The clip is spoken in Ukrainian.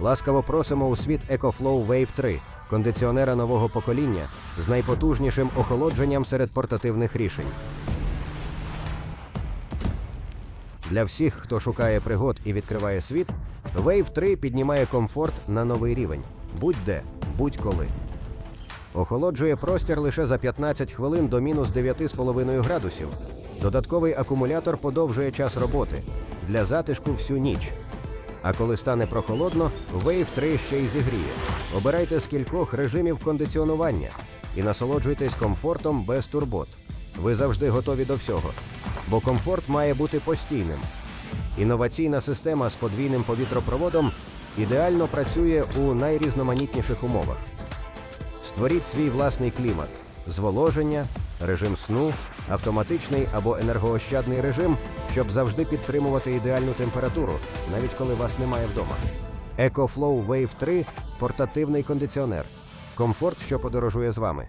Ласкаво просимо у світ EcoFlow Wave 3, кондиціонера нового покоління з найпотужнішим охолодженням серед портативних рішень. Для всіх, хто шукає пригод і відкриває світ, Wave 3 піднімає комфорт на новий рівень. Будь-де, будь-коли. Охолоджує простір лише за 15 хвилин до мінус 9,5 градусів. Додатковий акумулятор подовжує час роботи для затишку всю ніч. А коли стане прохолодно, Wave 3 ще й зігріє. Обирайте з кількох режимів кондиціонування і насолоджуйтесь комфортом без турбот. Ви завжди готові до всього, бо комфорт має бути постійним. Інноваційна система з подвійним повітропроводом ідеально працює у найрізноманітніших умовах. Створіть свій власний клімат, зволоження, режим сну, автоматичний або енергоощадний режим, щоб завжди підтримувати ідеальну температуру, навіть коли вас немає вдома. EcoFlow Wave 3 портативний кондиціонер. Комфорт, що подорожує з вами.